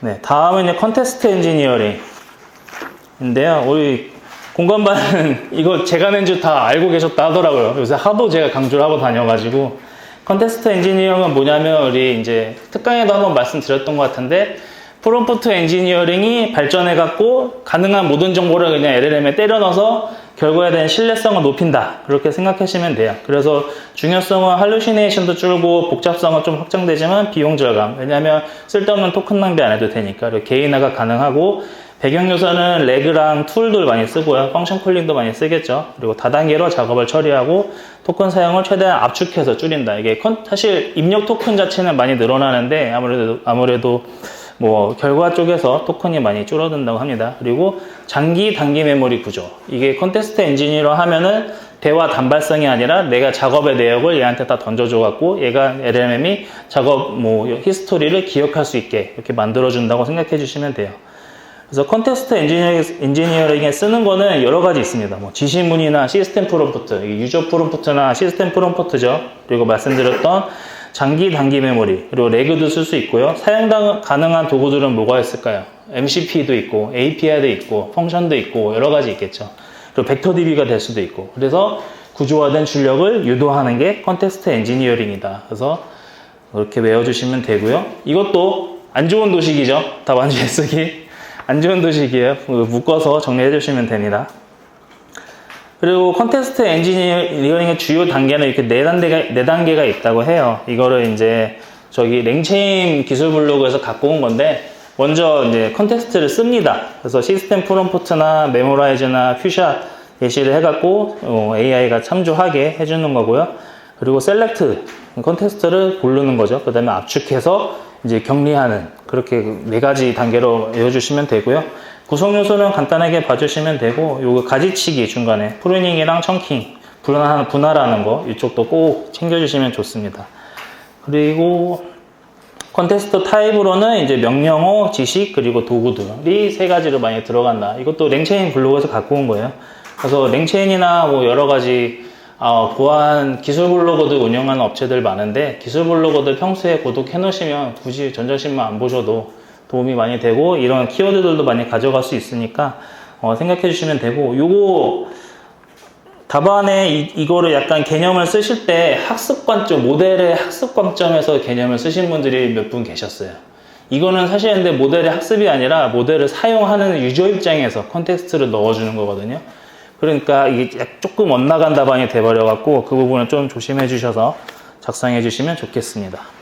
네, 다음은 이제 컨테스트 엔지니어링인데요. 우리 공간반은 이거 제가 낸 줄 다 알고 계셨다 하더라고요. 요새 하도 제가 강조를 하고 다녀가지고 컨테스트 엔지니어링은 뭐냐면 우리 이제 특강에도 한번 말씀드렸던 것 같은데 프롬프트 엔지니어링이 발전해갖고 가능한 모든 정보를 그냥 LLM에 때려 넣어서 결과에 대한 신뢰성을 높인다. 그렇게 생각하시면 돼요. 그래서 중요성은 할루시네이션도 줄고 복잡성은 좀 확장되지만 비용 절감. 왜냐하면 쓸데없는 토큰 낭비 안 해도 되니까. 개인화가 가능하고 배경 요소는 레그랑 툴들 많이 쓰고요. 펑션 콜링도 많이 쓰겠죠. 그리고 다단계로 작업을 처리하고 토큰 사용을 최대한 압축해서 줄인다. 이게 컨- 사실 입력 토큰 자체는 많이 늘어나는데 아무래도 아무래도 뭐 결과 쪽에서 토큰이 많이 줄어든다고 합니다. 그리고 장기 단기 메모리 구조. 이게 컨테스트 엔지니어로 하면은 대화 단발성이 아니라 내가 작업의 내역을 얘한테 다 던져줘 갖고 얘가 LLM이 작업 뭐 히스토리를 기억할 수 있게 이렇게 만들어 준다고 생각해 주시면 돼요. 그래서 컨테스트 엔지니어링, 엔지니어 링에 쓰는 거는 여러 가지 있습니다. 뭐 지시문이나 시스템 프롬프트, 유저 프롬프트나 시스템 프롬프트죠. 그리고 말씀드렸던 장기 단기 메모리, 그리고 레그도 쓸 수 있고요. 사용 당- 가능한 도구들은 뭐가 있을까요? MCP도 있고, API도 있고, 펑션도 있고, 여러 가지 있겠죠. 그리고 벡터 DB가 될 수도 있고. 그래서 구조화된 출력을 유도하는 게 컨테스트 엔지니어링이다. 그래서 그렇게 외워주시면 되고요. 이것도 안 좋은 도식이죠. 답안지에 쓰기. 안 좋은 도식이에요. 묶어서 정리해 주시면 됩니다. 그리고 컨테스트 엔지니어링의 주요 단계는 이렇게 네 단계가, 네 단계가 있다고 해요. 이거를 이제 저기 랭체인 기술 블로그에서 갖고 온 건데, 먼저 이제 컨테스트를 씁니다. 그래서 시스템 프롬프트나 메모라이즈나 퓨샷 예시를 해갖고 어, AI가 참조하게 해주는 거고요. 그리고 셀렉트 컨테스트를 고르는 거죠. 그 다음에 압축해서 이제 격리하는 그렇게 네 가지 단계로 외워주시면 되고요. 구성 요소는 간단하게 봐주시면 되고 요거 가지치기 중간에 프루닝이랑 청킹 분할, 분할하는 거 이쪽도 꼭 챙겨주시면 좋습니다. 그리고 컨테스트 타입으로는 이제 명령어, 지식, 그리고 도구들이 세 가지로 많이 들어간다. 이것도 랭체인 블로그에서 갖고 온 거예요. 그래서 랭체인이나 뭐 여러 가지 어, 보안 기술 블로그들 운영하는 업체들 많은데 기술 블로그들 평소에 구독해 놓으시면 굳이 전자신문 안 보셔도 도움이 많이 되고 이런 키워드들도 많이 가져갈 수 있으니까 어, 생각해 주시면 되고 요거 답안에 이, 이거를 약간 개념을 쓰실 때 학습 관점, 모델의 학습 관점에서 개념을 쓰신 분들이 몇 분 계셨어요. 이거는 사실 근데 모델의 학습이 아니라 모델을 사용하는 유저 입장에서 컨텍스트를 넣어주는 거거든요. 그러니까 이게 약- 조금 엇나간 답안이 돼버려 갖고 그 부분을 좀 조심해 주셔서 작성해 주시면 좋겠습니다.